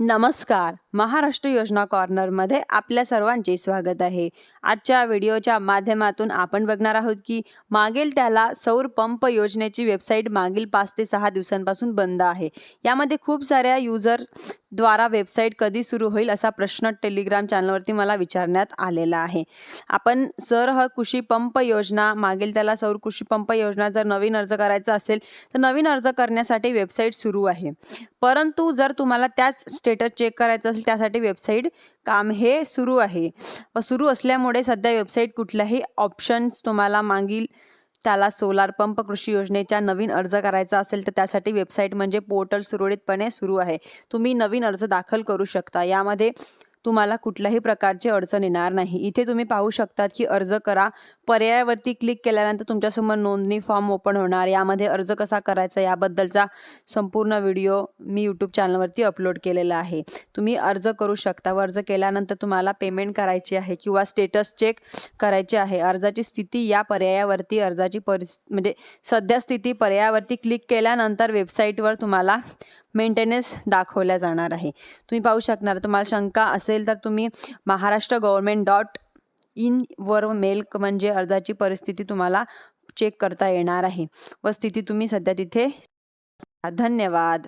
नमस्कार. महाराष्ट्र योजना कॉर्नरमध्ये आपल्या सर्वांचे स्वागत आहे. आजच्या व्हिडिओच्या माध्यमातून आपण बघणार आहोत की मागेल त्याला सौर पंप योजनेची वेबसाईट मागील पाच ते सहा दिवसांपासून बंद आहे. यामध्ये खूप साऱ्या युजर द्वारा वेबसाईट कधी सुरू होईल असा प्रश्न टेलिग्राम चॅनलवरती मला विचारण्यात आलेला आहे. आपण सर ह कृषी पंप योजना मागेल त्याला सौर कृषी पंप योजना जर नवीन अर्ज करायचा असेल तर नवीन अर्ज करण्यासाठी वेबसाईट सुरू आहे. परंतु जर तुम्हाला त्याच स्टेटस चेक करायचं असेल त्यासाठी वेबसाईट काम हे सुरू आहे. व सुरू असल्यामुळे सध्या वेबसाईट कुठल्याही ऑप्शन्स तुम्हाला मागील त्याला सोलार पंप कृषी योजनेच्या नवीन अर्ज करायचा असेल तर त्यासाठी वेबसाईट म्हणजे पोर्टल सुरळीतपणे सुरू आहे. तुम्ही नवीन अर्ज दाखल करू शकता. यामध्ये तुम्हाला कुठल्याही प्रकारची अडचण येणार नाही. इथे तुम्ही पाहू शकतात की अर्ज करा. पर्यायावरती क्लिक केल्यानंतर तुमच्यासमोर नोंदणी फॉर्म ओपन होणार. यामध्ये अर्ज कसा करायचा याबद्दलचा संपूर्ण व्हिडिओ मी यूट्यूब चॅनलवरती अपलोड केलेला आहे. तुम्ही अर्ज करू शकता. व अर्ज केल्यानंतर तुम्हाला पेमेंट करायची आहे किंवा स्टेटस चेक करायचे आहे. अर्जाची स्थिती या पर्यायावरती अर्जाची परिस म्हणजे सध्या स्थिती पर्यायावरती क्लिक केल्यानंतर वेबसाईटवर तुम्हाला मेंटेनन्स दाखवल्या जाणार आहे. तुम्ही पाहू शकणार तुम्हाला शंका असेल तर तुम्ही महाराष्ट्र गव्हर्मेंट डॉट इन वर मेल म्हणजे अर्जाची परिस्थिती तुम्हाला चेक करता येणार आहे. व स्थिती तुम्ही सध्या तिथे धन्यवाद.